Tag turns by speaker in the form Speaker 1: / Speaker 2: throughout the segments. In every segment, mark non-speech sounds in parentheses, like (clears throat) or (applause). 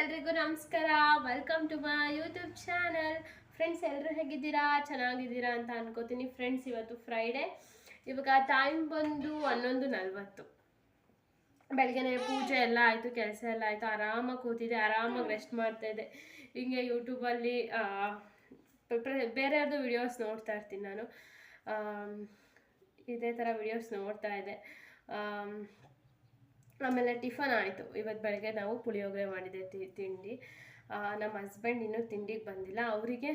Speaker 1: ಎಲ್ರಿಗೂ ನಮಸ್ಕಾರ. Welcome to my YouTube channel friends ಎಲ್ಲರೂ ಹೇಗಿದ್ದೀರಾ? ಚೆನ್ನಾಗಿದ್ದೀರಾ ಅಂತ ಅನ್ಕೋತೀನಿ. ಫ್ರೆಂಡ್ಸ್ ಇವತ್ತು ಫ್ರೈಡೇ ಇವಾಗ ಟೈಮ್ ಬಂದು ಹನ್ನೊಂದು ನಲ್ವತ್ತು. ಬೆಳಗ್ಗೆನೆ ಪೂಜೆ ಎಲ್ಲ ಆಯಿತು, ಕೆಲಸ ಎಲ್ಲ ಆಯಿತು. ಆರಾಮಾಗಿ ಕೂತಿದ್ದೆ, ಆರಾಮಾಗಿ ರೆಸ್ಟ್ ಮಾಡ್ತಾ ಇದ್ದೆ. ಹಿಂಗೆ ಯೂಟ್ಯೂಬಲ್ಲಿ ಬೇರೆಯವ್ರದ್ದು ವಿಡಿಯೋಸ್ ನೋಡ್ತಾ ಇರ್ತೀನಿ ನಾನು. ಇದೇ ಥರ ವಿಡಿಯೋಸ್ ನೋಡ್ತಾ ಇದ್ದೆ. ಆಮೇಲೆ ಟಿಫನ್ ಆಯಿತು. ಇವತ್ತು ಬೆಳಗ್ಗೆ ನಾವು ಪುಳಿಯೋಗರೆ ಮಾಡಿದ್ದೆ ತಿಂಡಿ. ನಮ್ಮ ಹಸ್ಬೆಂಡ್ ಇನ್ನೂ ತಿಂಡಿಗೆ ಬಂದಿಲ್ಲ. ಅವರಿಗೆ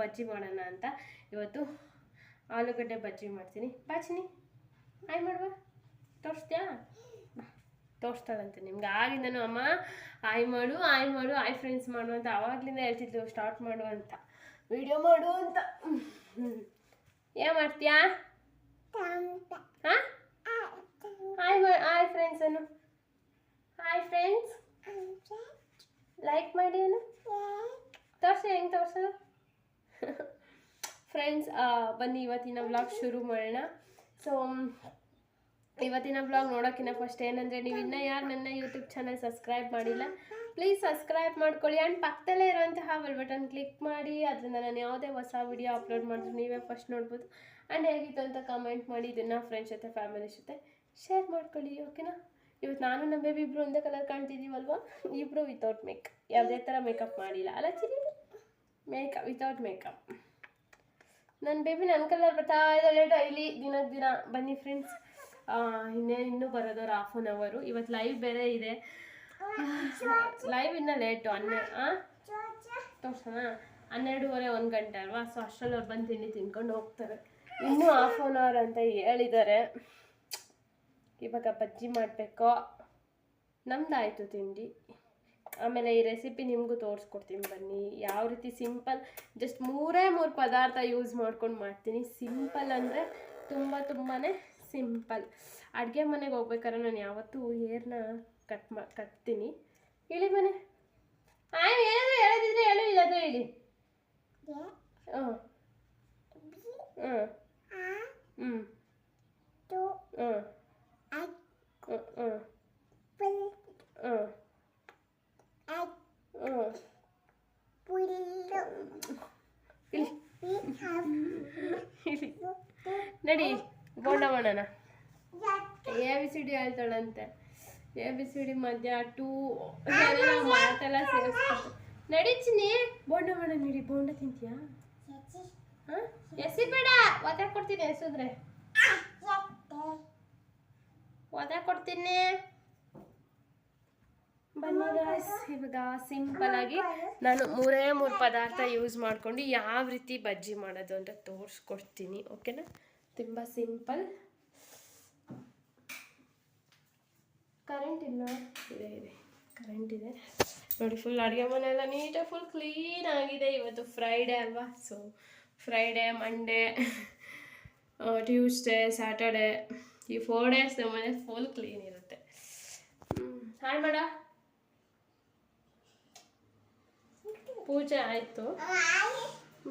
Speaker 1: ಬಜ್ಜಿ ಮಾಡೋಣ ಅಂತ ಇವತ್ತು ಆಲೂಗಡ್ಡೆ ಬಜ್ಜಿ ಮಾಡ್ತೀನಿ. ಬಾಚಿನಿ ಆಯ್ ಮಾಡುವ ತೋರಿಸ್ತೀಯಾ? ತೋರಿಸ್ತಾಳಂತೆ ನಿಮ್ಗೆ. ಆಗಿಂದನೂ ಅಮ್ಮ ಆಯ್ ಮಾಡು ಆಯ್ ಮಾಡು ಆಯ್ ಫ್ರೆಂಡ್ಸ್ ಮಾಡು ಅಂತ ಆವಾಗಲಿಂದ ಹೇಳ್ತಿದ್ಲು ಸ್ಟಾರ್ಟ್ ಮಾಡು ಅಂತ. ವಿಡಿಯೋ ಮಾಡು ಅಂತ. ಏನು ಮಾಡ್ತೀಯಾ? ಹಾಂ? ಹಾಯ್ ಹಾಯ್ ಫ್ರೆಂಡ್ಸ್ ಏನು ಹಾಯ್ ಫ್ರೆಂಡ್ಸ್ ಲೈಕ್ ಮಾಡಿ ಅನ್ನು ತೋರಿಸಿ, ಹೆಂಗೆ ತೋರಿಸೋದು ಫ್ರೆಂಡ್ಸ್ ಬನ್ನಿ, ಇವತ್ತಿನ ಬ್ಲಾಗ್ ಶುರು ಮಾಡೋಣ. ಸೊ ಇವತ್ತಿನ ಬ್ಲಾಗ್ ನೋಡೋಕ್ಕಿಂತ ಫಸ್ಟ್ ಏನಂದರೆ ನೀವು ಇನ್ನೂ ಯಾರು ನನ್ನ ಯೂಟ್ಯೂಬ್ ಚಾನಲ್ ಸಬ್ಸ್ಕ್ರೈಬ್ ಮಾಡಿಲ್ಲ ಪ್ಲೀಸ್ ಸಬ್ಸ್ಕ್ರೈಬ್ ಮಾಡ್ಕೊಳ್ಳಿ. ಆ್ಯಂಡ್ ಪಕ್ಕದಲ್ಲೇ ಇರೋಂತಹ ಬೆಲ್ ಬಟನ್ ಕ್ಲಿಕ್ ಮಾಡಿ. ಅದರಿಂದ ನಾನು ಯಾವುದೇ ಹೊಸ ವಿಡಿಯೋ ಅಪ್ಲೋಡ್ ಮಾಡಿದ್ರು ನೀವೇ ಫಸ್ಟ್ ನೋಡ್ಬೋದು. ಆ್ಯಂಡ್ ಹೇಗಿತ್ತು ಅಂತ ಕಮೆಂಟ್ ಮಾಡಿ. ಇದನ್ನು ಫ್ರೆಂಡ್ಸ್ ಜೊತೆ ಫ್ಯಾಮಿಲಿ ಜೊತೆ. ಶೇರ್ ಮಾಡ್ಕೊಳ್ಳಿ ಓಕೆನಾ ಇವತ್ತು ನಾನು ನಮ್ಮ ಬೇಬಿ ಇಬ್ಬರು ಒಂದೇ ಕಲರ್ ಕಾಣ್ತಿದ್ದೀವಲ್ವಾ? ಇಬ್ಬರು ವಿತೌಟ್ ಮೇಕ್ ಯಾವುದೇ ಥರ ಮೇಕಪ್ ಮಾಡಿಲ್ಲ. ಅಲ್ಲ ಚಿರಿ? ಮೇಕಪ್ ವಿತೌಟ್ ಮೇಕಪ್ ನನ್ನ ಬೇಬಿ ನನ್ನ ಕಲರ್ ಬರ್ತಾ ಇದ್ದಾಳೆ ಡೈಲಿ ದಿನಕ್ಕೆ ದಿನ. ಬನ್ನಿ ಫ್ರೆಂಡ್ಸ್ ಇನ್ನೇ ಇನ್ನೂ ಬರೋದವ್ರು ಹಾಫ್ ಆನ್ ಅವರು ಇವತ್ತು ಲೈವ್ ಬೇರೆ ಇದೆ. ಲೈವ್ ಇನ್ನೂ ಲೇಟು ಹನ್ನೆ ತೋರ್ಸೋಣ? ಹನ್ನೆರಡೂವರೆ ಒಂದು ಗಂಟೆ ಅಲ್ವಾ? ಸೊ ಅಷ್ಟರಲ್ಲಿ ಅವ್ರು ಬಂದು ತಿಂಡಿ ತಿನ್ಕೊಂಡು ಹೋಗ್ತಾರೆ. ಇನ್ನೂ ಹಾಫ್ ಆನ್ ಅವರ್ ಅಂತ ಹೇಳಿದ್ದಾರೆ. ಇವಾಗ ಬಜ್ಜಿ ಮಾಡಬೇಕು? ನಮ್ದಾಯಿತು ತಿಂಡಿ. ಆಮೇಲೆ ಈ ರೆಸಿಪಿ ನಿಮಗೂ ತೋರಿಸ್ಕೊಡ್ತೀನಿ ಬನ್ನಿ. ಯಾವ ರೀತಿ ಸಿಂಪಲ್ ಜಸ್ಟ್ ಮೂರೇ ಮೂರು ಪದಾರ್ಥ ಯೂಸ್ ಮಾಡ್ಕೊಂಡು ಮಾಡ್ತೀನಿ. ಸಿಂಪಲ್ ಅಂದರೆ ತುಂಬ ತುಂಬಾ ಸಿಂಪಲ್ ಅಡುಗೆ ಮನೆಗೆ ಹೋಗ್ಬೇಕಾದ್ರೆ ನಾನು ಯಾವತ್ತೂ ಏರ್ನ ಕಟ್ ಮಾ ಕಟ್ತೀನಿ. ಹೇಳಿ ಮನೆ. ಆಯ್ ಏನಾದರೂ ಹೇಳೋದಿದ್ರೆ ಹೇಳು ಇಲ್ಲದ್ರೆ ಹೇಳಿ. ಹಾಂ. ಹಾಂ. ಹ್ಞೂ ಹ್ಞೂ ನಡಿ ಬೋಂಡ ಮಾಡೋಣ. ಎ ಬಿ ಸಿ ಡಿ ಹೇಳ್ತಾಳಂತೆ. ಎ ಬಿ ಸಿ ಡಿ ಮಧ್ಯ ಟೂ ಮಾತೆಲ್ಲ ಸೇರಿಸ್ಕೊಂಡು ನಡಿ ಚಿನ್ನಿ. ಬೋಂಡ ಮಾಡೋಣ ನೀಡಿ. ಬೋಂಡ ತಿಂತೀಯಾ? ಹಾಂ? ಎಸಿ ಬೇಡ. ಒದೆ ಕೊಡ್ತೀನಿ ಎಸಿದ್ರೆ. ಒದೆ ಕೊಡ್ತೀನಿ. ಬನ್ನಿ ಇವಾಗ ಸಿಂಪಲ್ ಆಗಿ ನಾನು ಮೂರೇ ಮೂರು ಪದಾರ್ಥ ಯೂಸ್ ಮಾಡ್ಕೊಂಡು ಯಾವ ರೀತಿ ಬಜ್ಜಿ ಮಾಡೋದು ಅಂತ ತೋರಿಸ್ಕೊಡ್ತೀನಿ ಓಕೆನಾ ತುಂಬ ಸಿಂಪಲ್ ಕರೆಂಟ್ ಇಲ್ಲ ಇದೆ ಇದೆ. ಕರೆಂಟ್ ಇದೆ. ನೋಡಿ ಫುಲ್ ಅಡುಗೆ ಮನೆ ಎಲ್ಲ ನೀಟಾಗಿ ಫುಲ್ ಕ್ಲೀನ್ ಆಗಿದೆ. ಇವತ್ತು ಫ್ರೈಡೇ ಅಲ್ವಾ? So Friday Monday Tuesday Saturday ಈ ಫೋರ್ ಡೇಸ್ ಮನೆ ಫುಲ್ ಕ್ಲೀನ್ ಇರುತ್ತೆ. ಹಾಯ್ ಮಾಡ. ಪೂಜೆ ಆಯಿತು.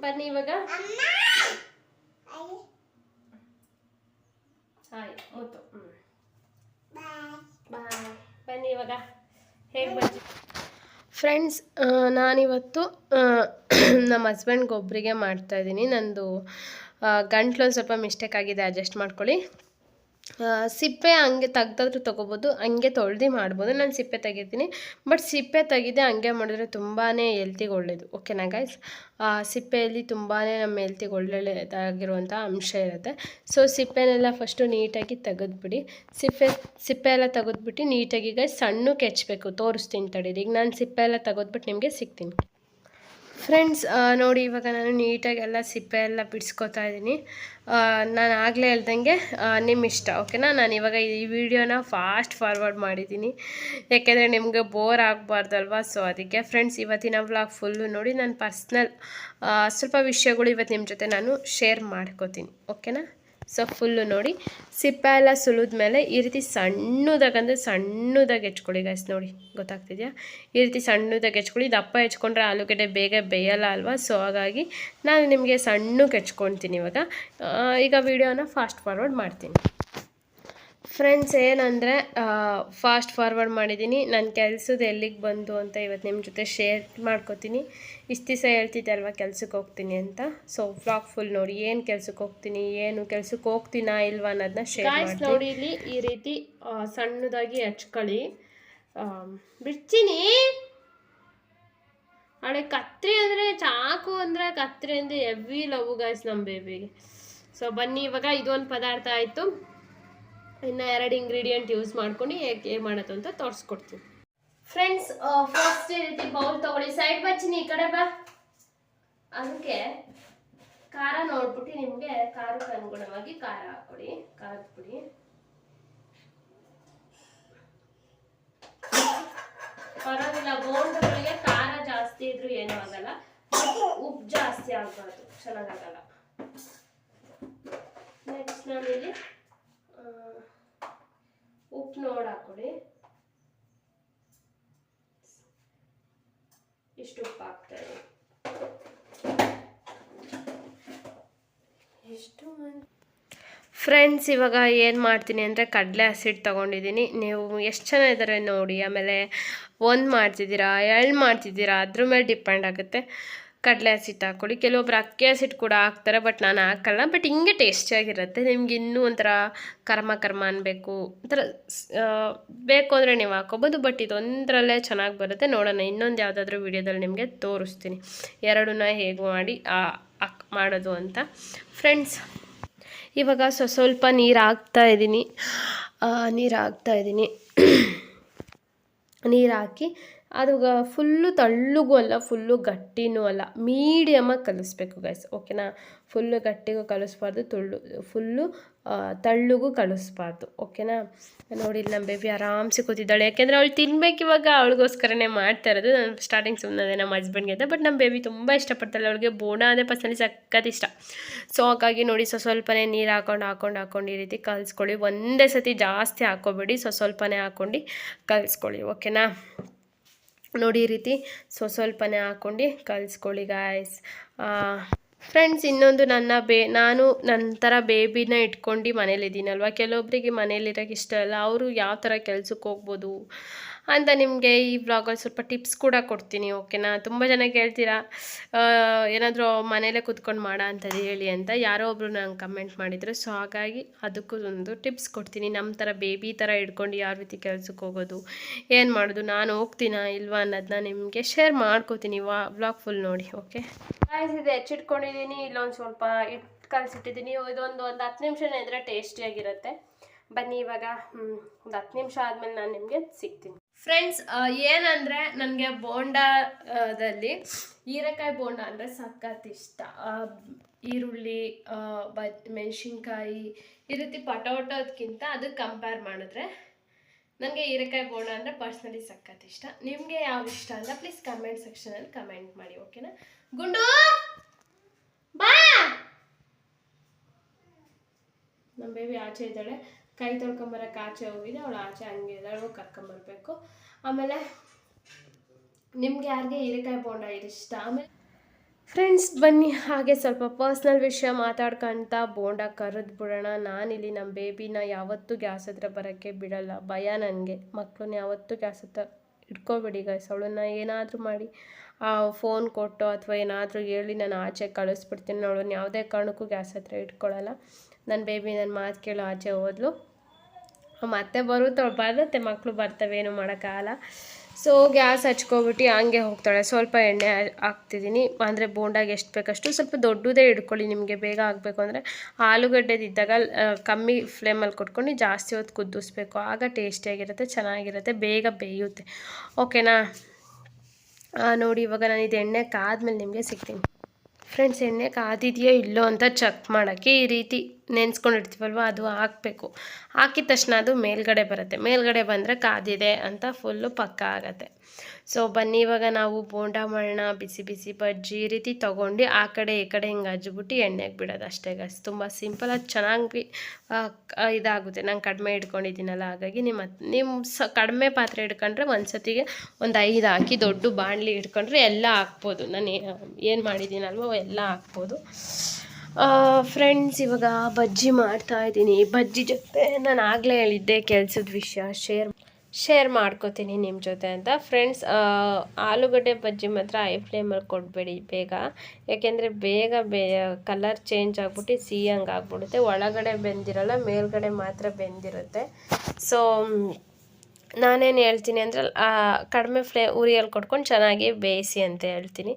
Speaker 1: ಬನ್ನಿ ಇವಾಗ. ಹಾಯ್, ಮುತ್ತು. ಬನ್ನಿ ಇವಾಗ. ಹೇಗೆ ಬಜ್ಜಿ ಫ್ರೆಂಡ್ಸ್ ನಾನಿವತ್ತು ನಮ್ಮ ಹಸ್ಬೆಂಡ್ಗೊಬ್ಬರಿಗೆ ಮಾಡ್ತಾಯಿದ್ದೀನಿ ನಂದು ಗಂಟ್ಲು ಒಂದು ಸ್ವಲ್ಪ ಮಿಸ್ಟೇಕ್ ಆಗಿದೆ ಅಡ್ಜಸ್ಟ್ ಮಾಡ್ಕೊಳ್ಳಿ. ಸಿಪ್ಪೆ ಹಂಗೆ ತೆಗ್ದಾದ್ರೂ ತೊಗೋಬೋದು, ಹಂಗೆ ತೊಳ್ದು ಮಾಡ್ಬೋದು. ನಾನು ಸಿಪ್ಪೆ ತೆಗಿತೀನಿ ಬಟ್ ಸಿಪ್ಪೆ ತೆಗೆದೆ ಹಂಗೆ ಮಾಡಿದ್ರೆ ತುಂಬಾ ಹೆಲ್ತಿಗೆ ಒಳ್ಳೆಯದು ಓಕೆನಾ ಗೈಸ್ ಸಿಪ್ಪೆಯಲ್ಲಿ ತುಂಬಾ ನಮ್ಮ ಹೆಲ್ತಿಗೆ ಒಳ್ಳೊಳ್ಳೆಯದಾಗಿರುವಂಥ ಅಂಶ ಇರುತ್ತೆ. ಸೊ ಸಿಪ್ಪೆನೆಲ್ಲ ಫಸ್ಟು ನೀಟಾಗಿ ತೆಗೆದ್ಬಿಡಿ. ಸಿಪ್ಪೆ ಸಿಪ್ಪೆ ಎಲ್ಲ ತೆಗೆದ್ಬಿಟ್ಟು ನೀಟಾಗಿ ಗೈಸ್ ಸಣ್ಣಕ್ಕೆ ಕೆಚ್ಚಬೇಕು. ತೋರಿಸ್ತೀನಿ ತಡೀರಿ. ಈಗ ನಾನು ಸಿಪ್ಪೆ ಎಲ್ಲ ತೆಗೆದ್ಬಿಟ್ಟು ನಿಮಗೆ ಸಿಗ್ತೀನಿ. ಫ್ರೆಂಡ್ಸ್ ನೋಡಿ ಇವಾಗ ನಾನು ನೀಟಾಗಿ ಎಲ್ಲ ಸಿಪ್ಪೆ ಎಲ್ಲ ಬಿಡಿಸ್ಕೊತಾ ಇದ್ದೀನಿ. ನಾನು ಆಗಲೇ ಹೇಳ್ದಂಗೆ ನಿಮ್ಮ ಇಷ್ಟ, ಓಕೆನಾ? ನಾನು ಇವಾಗ ಈ ವಿಡಿಯೋನ ಫಾಸ್ಟ್ ಫಾರ್ವರ್ಡ್ ಮಾಡಿದ್ದೀನಿ. ಯಾಕೆಂದರೆ ನಿಮಗೆ ಬೋರ್ ಆಗಬಾರ್ದಲ್ವಾ? ಸೊ ಅದಕ್ಕೆ ಫ್ರೆಂಡ್ಸ್ ಇವತ್ತಿನ ವ್ಲಾಗ್ ಫುಲ್ಲು ನೋಡಿ ನಾನು ಪರ್ಸ್ನಲ್ ಸ್ವಲ್ಪ ವಿಷಯಗಳು ಇವತ್ತು ನಿಮ್ಮ ಜೊತೆ ನಾನು ಶೇರ್ ಮಾಡ್ಕೋತೀನಿ, ಓಕೆನಾ? ಸೊ ಫುಲ್ಲು ನೋಡಿ. ಸಿಪ್ಪೆ ಎಲ್ಲ ಸುಲಿದ್ಮೇಲೆ ಈ ರೀತಿ ಸಣ್ಣದಾಗಿ ಅಂದರೆ ಸಣ್ಣದಾಗಿ ಹೆಚ್ಕೊಳ್ಳಿ ಗೈಸ್ ನೋಡಿ. ಗೊತ್ತಾಗ್ತಿದೆಯಾ? ಈ ರೀತಿ ಸಣ್ಣದಾಗಿ ಹೆಚ್ಕೊಳ್ಳಿ. ದಪ್ಪ ಹೆಚ್ಕೊಂಡ್ರೆ ಆಲೂಗಡ್ಡೆ ಬೇಗ ಬೇಯಲ್ಲ ಅಲ್ವಾ? ಸೊ ಹಾಗಾಗಿ ನಾನು ನಿಮಗೆ ಸಣ್ಣಗೆ ಹೆಚ್ಕೊಳ್ತೀನಿ ಇವಾಗ. ಈಗ ವಿಡಿಯೋನ ಫಾಸ್ಟ್ ಫಾರ್ವರ್ಡ್ ಮಾಡ್ತೀನಿ. ಫ್ರೆಂಡ್ಸ್ ಏನಂದರೆ ಫಾಸ್ಟ್ ಫಾರ್ವರ್ಡ್ ಮಾಡಿದ್ದೀನಿ ನನ್ನ ಕೆಲಸದ ಎಲ್ಲಿಗೆ ಬಂದು ಅಂತ ಇವತ್ತು ನಿಮ್ಮ ಜೊತೆ ಶೇರ್ ಮಾಡ್ಕೋತೀನಿ. ಇಷ್ಟು ದಿವಸ ಹೇಳ್ತಿದ್ದೆ ಅಲ್ವಾ ಕೆಲ್ಸಕ್ಕೆ ಹೋಗ್ತೀನಿ ಅಂತ. ಸೊ ವ್ಲಾಗ್ ಫುಲ್ ನೋಡಿ ಏನು ಕೆಲ್ಸಕ್ಕೆ ಹೋಗ್ತೀನಿ ಏನು ಕೆಲ್ಸಕ್ಕೆ ಹೋಗ್ತೀನಾ ಇಲ್ವಾ ಅನ್ನೋದನ್ನ ಶೇರ್ ನೋಡಿ ಇಲ್ಲಿ ಈ ರೀತಿ ಸಣ್ಣದಾಗಿ ಹಚ್ಕೊಳ್ಳಿ ಬಿಡ್ತೀನಿ. ಹಳೆ ಕತ್ರಿ ಅಂದರೆ ಚಾಕು ಅಂದರೆ ಕತ್ರಿ ಅಂದರೆ ಎವ್ರಿ ಲವ್ ಗಾಯ್ಸ್ ನಮ್ಮ ಬೇಬಿಗೆ ಸೊ ಬನ್ನಿ ಇವಾಗ ಇದೊಂದು ಪದಾರ್ಥ ಆಯಿತು. ಇನ್ನು ಎರಡು ಇಂಗ್ರೀಡಿಯೆಂಟ್ ಯೂಸ್ ಮಾಡ್ಕೊಂಡು ಹೇಗೆ ಹೇಗೆ ಮಾಡೋದು ಅಂತ ತೋರಿಸ್ಕೊಡ್ತೀನಿ. ಫ್ರೆಂಡ್ಸ್ ಫಸ್ಟ್ ಈ ರೀತಿ ಬೌಲ್ ತಗೊಳ್ಳಿ. ಸೈಡ್ ಬಚ್ಚಿನಿ ಈ ಕಡೆ ಬಾ. ಅದಕ್ಕೆ ಖಾರ ನೋಡ್ಬಿಟ್ಟು ನಿಮಗೆ ಖಾರಕ್ಕೆ ಅನುಗುಣವಾಗಿ ಖಾರ ಹಾಕ್ಕೊಡಿ. ಖಾರದ ಪುಡಿ. ಪರವಾಗಿಲ್ಲ ಬೋಂಡಗಳಿಗೆ ಖಾರ ಜಾಸ್ತಿ ಇದ್ರೂ ಏನೂ ಆಗಲ್ಲ. ಉಪ್ಪು ಜಾಸ್ತಿ ಆಗಬಾರ್ದು. ಚೆನ್ನಾಗಾಗಲ್ಲ ನೆಕ್ಸ್ಟ್ ನಾನಿಲ್ಲಿ ಉಪ್ಪು ನೋಡಿ ಹಾಕೊಳ್ಳಿ. ಇಷ್ಟು ಉಪ್ಪು ಹಾಕ್ತಾ ಎಷ್ಟು ಫ್ರೆಂಡ್ಸ್ ಇವಾಗ ಏನು ಮಾಡ್ತೀನಿ ಅಂದರೆ ಕಡಲೆ ಹಸಿಟ್ಟು ತೊಗೊಂಡಿದ್ದೀನಿ. ನೀವು ಎಷ್ಟು ಜನ ಇದ್ದಾರೆ ನೋಡಿ, ಆಮೇಲೆ ಒಂದು ಮಾಡ್ತಿದ್ದೀರಾ, ಎರಡು ಮಾಡ್ತಿದ್ದೀರಾ, ಅದ್ರ ಮೇಲೆ ಡಿಪೆಂಡ್ ಆಗುತ್ತೆ. ಕಡಲೆ ಹಸಿಟ್ಟು ಹಾಕ್ಕೊಳ್ಳಿ. ಕೆಲವೊಬ್ರು ಅಕ್ಕಿ ಹಸಿಟ್ಟು ಕೂಡ ಹಾಕ್ತಾರೆ ಬಟ್ ನಾನು ಹಾಕಲ್ಲ. ಬಟ್ ಹಿಂಗೆ ಟೇಸ್ಟಿಯಾಗಿರುತ್ತೆ ನಿಮ್ಗೆ ಇನ್ನೂ ಒಂಥರ ಕರ್ಮ ಕರ್ಮ ಅನ್ನಬೇಕು ಒಂಥರ ಬೇಕು ಅಂದರೆ ನೀವು ಹಾಕೋಬೋದು ಬಟ್ ಇದೊಂದರಲ್ಲೇ ಚೆನ್ನಾಗಿ ಬರುತ್ತೆ. ನೋಡೋಣ, ಇನ್ನೊಂದು ಯಾವುದಾದ್ರೂ ವಿಡಿಯೋದಲ್ಲಿ ನಿಮಗೆ ತೋರಿಸ್ತೀನಿ. ಎರಡನ್ನ ಹೇಗೆ ಮಾಡಿ ಹಾಕ್- ಮಾಡೋದು ಅಂತ. ಫ್ರೆಂಡ್ಸ್ ಇವಾಗ ಸ್ವಸ್ವಲ್ಪ ನೀರು ಹಾಕ್ತಾ ಇದ್ದೀನಿ ನೀರು ಹಾಕ್ತಾ ಇದ್ದೀನಿ ನೀರು ಹಾಕಿ ಅದು ಫುಲ್ಲು ತಳ್ಳುಗೂ ಅಲ್ಲ, ಫುಲ್ಲು ಗಟ್ಟಿನೂ ಅಲ್ಲ. ಮೀಡಿಯಮಾಗಿ ಕಲಿಸ್ಬೇಕು ಗೈಸ್ ಓಕೆನಾ ಫುಲ್ಲು ಗಟ್ಟಿಗೂ ಕಲಿಸ್ಬಾರ್ದು, ತುಳ್ಳು, ಫುಲ್ಲು ತಳ್ಳಗೂ ಕಳಿಸ್ಬಾರ್ದು ಓಕೆನಾ ನೋಡಿ, ಇಲ್ಲಿ ನಮ್ಮ ಬೇಬಿ ಆರಾಮ್ಸೆ ಕೂತಿದ್ದಾಳೆ. ಯಾಕೆಂದರೆ ಅವಳು ತಿನ್ಬೇಕು ಇವಾಗ ಅವಳಿಗೋಸ್ಕರನೇ ಮಾಡ್ತಾ ಇರೋದು. ನಾನು ಸ್ಟಾರ್ಟಿಂಗ್ ಸುಮ್ಮನೆ ನಮ್ಮ ಹಸ್ಬೆಂಡ್ಗೆ ಅಂತ ಬಟ್ ನಮ್ಮ ಬೇಬಿ ತುಂಬ ಇಷ್ಟಪಡ್ತಾಳೆ. ಅವಳಿಗೆ ಬೋಣ ಅಂದರೆ ಪರ್ಸನಲಿ ಸಖತ್ ಇಷ್ಟ. ಸೊ ಹಾಗಾಗಿ ನೋಡಿ, ಸೊ ಸ್ವಲ್ಪನೇ ನೀರು ಹಾಕೊಂಡು ಹಾಕೊಂಡು ಹಾಕೊಂಡು ಈ ರೀತಿ ಕಲಿಸ್ಕೊಳ್ಳಿ. ಒಂದೇ ಸತಿ ಜಾಸ್ತಿ ಹಾಕೋಬೇಡಿ ಸೊ ಸ್ವಲ್ಪನೇ ಹಾಕ್ಕೊಂಡು ಕಲಿಸ್ಕೊಳ್ಳಿ ಓಕೆನಾ ನೋಡಿ, ಈ ರೀತಿ ಸೊ ಸ್ವಲ್ಪನೇ ಹಾಕ್ಕೊಂಡು ಕಲಿಸ್ಕೊಳ್ಳಿ ಗಾಯ್ಸ್ ಫ್ರೆಂಡ್ಸ್ ಇನ್ನೊಂದು ನನ್ನ ಬೇ, ನಾನು ನನ್ನ ಥರ ಬೇಬಿನ ಇಟ್ಕೊಂಡು ಮನೇಲಿದ್ದೀನಲ್ವ ಕೆಲವೊಬ್ಬರಿಗೆ ಮನೇಲಿರೋಕ್ಕೆ ಇಷ್ಟ ಇಲ್ಲ ಅವರು ಯಾವ ಥರ ಕೆಲ್ಸಕ್ಕೆ ಹೋಗ್ಬೋದು? ಅಂತ ನಿಮಗೆ ಈ ವ್ಲಾಗಲ್ಲಿ ಸ್ವಲ್ಪ ಟಿಪ್ಸ್ ಕೂಡ ಕೊಡ್ತೀನಿ ಓಕೆನಾ ತುಂಬ ಜನ ಕೇಳ್ತೀರಾ ಏನಾದರೂ ಮನೇಲೇ ಕೂತ್ಕೊಂಡು ಮಾಡ ಅಂತ ಹೇಳಿ ಅಂತ. ಯಾರೋ ಒಬ್ಬರು ನಂಗೆ ಕಮೆಂಟ್ ಮಾಡಿದರು ಸೊ ಹಾಗಾಗಿ ಅದಕ್ಕೂ ಒಂದು ಟಿಪ್ಸ್ ಕೊಡ್ತೀನಿ. ನಮ್ಮ ಥರ ಬೇಬಿ ಥರ ಇಟ್ಕೊಂಡು ಯಾವ ರೀತಿ ಕೆಲ್ಸಕ್ಕೆ ಹೋಗೋದು, ಏನು ಮಾಡೋದು, ನಾನು ಹೋಗ್ತೀನಾ ಇಲ್ವಾ ಅನ್ನೋದನ್ನ ನಿಮಗೆ ಶೇರ್ ಮಾಡ್ಕೋತೀನಿ ವಾ ಬ್ಲಾಗ್ ಫುಲ್ ನೋಡಿ ಓಕೆ ಇದು ಹೆಚ್ಚಿಟ್ಕೊಂಡಿದ್ದೀನಿ ಇಲ್ಲೊಂದು ಸ್ವಲ್ಪ ಇಟ್ಟು ಕಲಸಿಟ್ಟಿದ್ದೀನಿ ಇದೊಂದು ಒಂದು ಹತ್ತು ನಿಮಿಷ ಇದ್ರೆ ಟೇಸ್ಟಿಯಾಗಿರುತ್ತೆ ಬನ್ನಿ ಇವಾಗ ಒಂದು ಹತ್ತು ನಿಮಿಷ ಆದಮೇಲೆ ನಾನು ನಿಮಗೆ ಸಿಗ್ತೀನಿ. ಫ್ರೆಂಡ್ಸ್ ಏನಂದರೆ ನನಗೆ ಬೋಂಡದಲ್ಲಿ ಹೀರೆಕಾಯಿ ಬೋಂಡ ಅಂದರೆ ಸಖತ್ ಇಷ್ಟ. ಈರುಳ್ಳಿ ಬಜ್ ಮೆಣಸಿನ್ಕಾಯಿ, ಈ ರೀತಿ ಪಟೋಟೋದಕ್ಕಿಂತ ಅದಕ್ಕೆ ಕಂಪೇರ್ ಮಾಡಿದ್ರೆ ನನಗೆ ಹೀರೆಕಾಯಿ ಬೋಂಡ ಅಂದರೆ ಪರ್ಸ್ನಲಿ ಸಖತ್ ಇಷ್ಟ. ನಿಮಗೆ ಯಾವ ಇಷ್ಟ ಅಂತ ಪ್ಲೀಸ್ ಕಮೆಂಟ್ ಸೆಕ್ಷನಲ್ಲಿ ಕಮೆಂಟ್ ಮಾಡಿ ಓಕೆನಾ ಗುಂಡು! ಬಾ ನಮ್ಮ ಬೇಬಿ ಆಚೆ ಇದ್ದಾಳೆ. ಕೈ ತೊಳ್ಕೊಂಬರಕ್ಕೆ ಆಚೆ ಹೋಗಿದೆ ಅವಳು ಆಚೆ ಹಂಗೆ ಎಲ್ಲರೂ ಕರ್ಕೊಂಬರ್ಬೇಕು. ಆಮೇಲೆ ನಿಮ್ಗೆ ಯಾರಿಗೆ ಹೀರೆಕಾಯಿ ಬೋಂಡ ಇಷ್ಟ ಆಮೇಲೆ ಫ್ರೆಂಡ್ಸ್ ಬನ್ನಿ, ಹಾಗೆ ಸ್ವಲ್ಪ ಪರ್ಸ್ನಲ್ ವಿಷಯ ಮಾತಾಡ್ಕೊಂತ ಬೋಂಡ ಕರೆದು ಬಿಡೋಣ ನಾನಿಲ್ಲಿ ನಮ್ಮ ಬೇಬಿನ ಯಾವತ್ತೂ ಗ್ಯಾಸ್ ಹತ್ರ ಬರೋಕ್ಕೆ ಬಿಡಲ್ಲ. ಭಯ ನನಗೆ. ಮಕ್ಕಳನ್ನ ಯಾವತ್ತೂ ಗ್ಯಾಸ್ ಹತ್ರ ಇಟ್ಕೋಬೇಡಿ ಗೈಸ್ ಅವಳನ್ನ ಏನಾದರೂ ಮಾಡಿ ಫೋನ್ ಕೊಟ್ಟು ಅಥವಾ ಏನಾದರೂ ಹೇಳಿ, ನಾನು ಆಚೆ ಕಳಿಸ್ಬಿಡ್ತೀನಿ. ಅವಳನ್ನ ಯಾವುದೇ ಕಾರಣಕ್ಕೂ ಗ್ಯಾಸ್ ಹತ್ರ ಇಟ್ಕೊಳ್ಳಲ್ಲ ನನ್ನ ಬೇಬಿ ನನ್ನ ಮಾತು ಕೇಳೋ ಆಚೆ ಹೋದ್ಲು. ಮತ್ತೆ ಬರುತ್ತೆ ಬರುತ್ತೆ ಮಕ್ಕಳು ಬರ್ತವೆ, ಏನು ಮಾಡೋಕ್ಕಾಗಲ್ಲ. ಸೊ ಗ್ಯಾಸ್ ಹಚ್ಕೊಬಿಟ್ಟು ಹಂಗೆ ಹೋಗ್ತಾಳೆ. ಸ್ವಲ್ಪ ಎಣ್ಣೆ ಹಾಕ್ತಿದ್ದೀನಿ. ಅಂದರೆ ಬೋಂಡಾಗೆ ಎಷ್ಟು ಬೇಕಷ್ಟು ಸ್ವಲ್ಪ ದೊಡ್ಡದೇ ಇಟ್ಕೊಳ್ಳಿ ನಿಮಗೆ ಬೇಗ ಆಗಬೇಕು ಅಂದರೆ. ಆಲೂಗಡ್ಡೆದಿದ್ದಾಗ ಕಮ್ಮಿ ಫ್ಲೇಮಲ್ಲಿ ಕೊಟ್ಕೊಂಡು ಜಾಸ್ತಿ ಹೊತ್ತು ಕುದಿಸ್ಬೇಕು. ಆಗ ಟೇಸ್ಟಿಯಾಗಿರುತ್ತೆ ಚೆನ್ನಾಗಿರುತ್ತೆ, ಬೇಗ ಬೇಯುತ್ತೆ. ಓಕೆನಾ? ನೋಡಿ, ಇವಾಗ ನಾನು ಇದು ಎಣ್ಣೆ ಕಾದ್ಮೇಲೆ ನಿಮಗೆ ಸಿಗ್ತೀನಿ. ಫ್ರೆಂಡ್ಸ್ ಎಣ್ಣೆ ಕಾದಿದೆಯೋ ಇಲ್ಲೋ ಅಂತ ಚೆಕ್ ಮಾಡೋಕ್ಕೆ ಈ ರೀತಿ. ನೆನೆಸ್ಕೊಂಡಿರ್ತೀವಲ್ವ, ಅದು ಹಾಕಬೇಕು. ಹಾಕಿದ ತಕ್ಷಣ ಅದು ಮೇಲ್ಗಡೆ ಬರುತ್ತೆ. ಮೇಲ್ಗಡೆ ಬಂದರೆ ಕಾದಿದೆ ಅಂತ ಫುಲ್ಲು ಪಕ್ಕ ಆಗತ್ತೆ. ಸೊ ಬನ್ನಿ, ಇವಾಗ ನಾವು ಬೋಂಡ ಮಾಡೋಣ ಬಿಸಿ ಬಿಸಿ ಬಜ್ಜಿ ಈ ರೀತಿ ತೊಗೊಂಡು ಆ ಕಡೆ ಈ ಕಡೆ ಹಿಂಗೆ ಹಜ್ಬಿಟ್ಟು ಎಣ್ಣೆಗೆ ಬಿಡೋದು ಅಷ್ಟೇ ಗಸ್ ತುಂಬ ಸಿಂಪಲ್ ಅದು ಚೆನ್ನಾಗಿ ಇದಾಗುತ್ತೆ. ನಾನು ಕಡಿಮೆ ಇಟ್ಕೊಂಡಿದ್ದೀನಲ್ಲ, ಹಾಗಾಗಿ ನಿಮ್ಮ ನಿಮ್ಮ ಸ, ಕಡಿಮೆ ಪಾತ್ರೆ ಇಟ್ಕೊಂಡ್ರೆ ಒಂದು ಸತಿಗೆ ಒಂದು ಐದು ಹಾಕಿ ದೊಡ್ಡ ಬಾಣಲಿ ಇಟ್ಕೊಂಡ್ರೆ ಎಲ್ಲ ಹಾಕ್ಬೋದು. ನಾನು ಏನು ಮಾಡಿದ್ದೀನಲ್ವ ಎಲ್ಲ ಹಾಕ್ಬೋದು. ಫ್ರೆಂಡ್ಸ್ ಇವಾಗ ಬಜ್ಜಿ ಮಾಡ್ತಾ ಇದ್ದೀನಿ. ಬಜ್ಜಿ ಜೊತೆ ನಾನು ಆಗಲೇ ಹೇಳಿದ್ದೆ ಕೆಲಸದ ವಿಷಯ. ಶೇರ್ ಶೇರ್ ಮಾಡ್ಕೋತೀನಿ ನಿಮ್ಮ ಜೊತೆ ಅಂತ. ಫ್ರೆಂಡ್ಸ್ ಆಲೂಗಡ್ಡೆ ಬಜ್ಜಿ ಮಾತ್ರ ಐ ಫ್ಲೇಮಲ್ಲಿ ಕೊಡಬೇಡಿ ಬೇಗ. ಯಾಕೆಂದರೆ ಬೇಗ ಬೇ ಕಲರ್ ಚೇಂಜ್ ಆಗ್ಬಿಟ್ಟು ಸಿಹಿಯಂಗೆ ಆಗ್ಬಿಡುತ್ತೆ. ಒಳಗಡೆ ಬೆಂದಿರಲ್ಲ, ಮೇಲ್ಗಡೆ ಮಾತ್ರ ಬೆಂದಿರುತ್ತೆ. ಸೊ ನಾನೇನು ಹೇಳ್ತೀನಿ ಅಂದರೆ ಕಡಿಮೆ ಫ್ಲೇ ಉರಿಯಲ್ಲಿ ಕೊಟ್ಕೊಂಡು ಚೆನ್ನಾಗಿ ಬೇಯಿಸಿ ಅಂತ ಹೇಳ್ತೀನಿ.